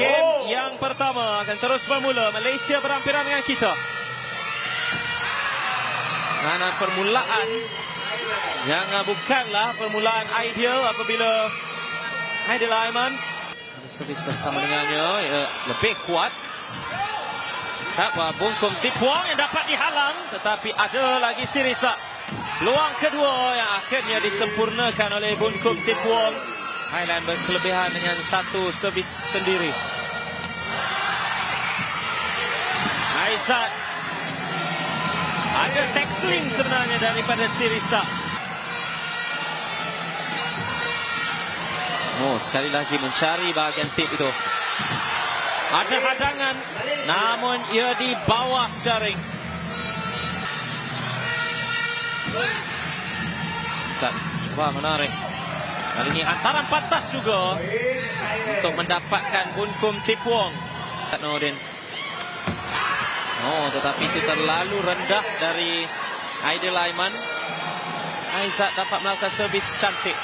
Game Oh. yang pertama akan terus bermula. Malaysia berampiran dengan kita. Mana permulaan yang bukanlah permulaan ideal apabila Aidil Aiman servis bersama dengannya ya, lebih kuat. Tak bungkum Cipuang yang dapat dihalang tetapi ada lagi Sirisa. Peluang kedua yang akhirnya disempurnakan oleh Bungkum Cipuang. Thailand berkelebihan dengan satu servis sendiri. Aizat. Ada tackling sebenarnya daripada Sirisa. Oh, sekali lagi mencari bahagian tip itu. Ada hadangan namun ia di bawah jaring. Aizat cuba menarik. Kali ini hantaran pantas juga untuk mendapatkan bunkum Cipuang. Nordin. Oh, tetapi itu terlalu rendah dari Aidil Aiman. Aizat dapat melakukan servis cantik.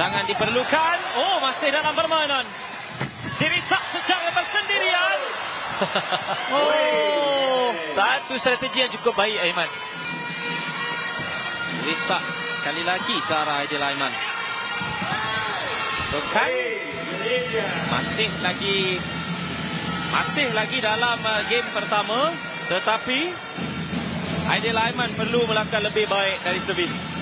Tangan diperlukan. Oh, masih dalam permainan. Sirisak secara bersendirian. oh, Satu strategi yang cukup baik Aiman. Sirisak sekali lagi ke arah Aidil Aiman. Bukan. Masih lagi masih lagi dalam uh, game pertama tetapi Aidil Aiman perlu melakukan lebih baik dari servis.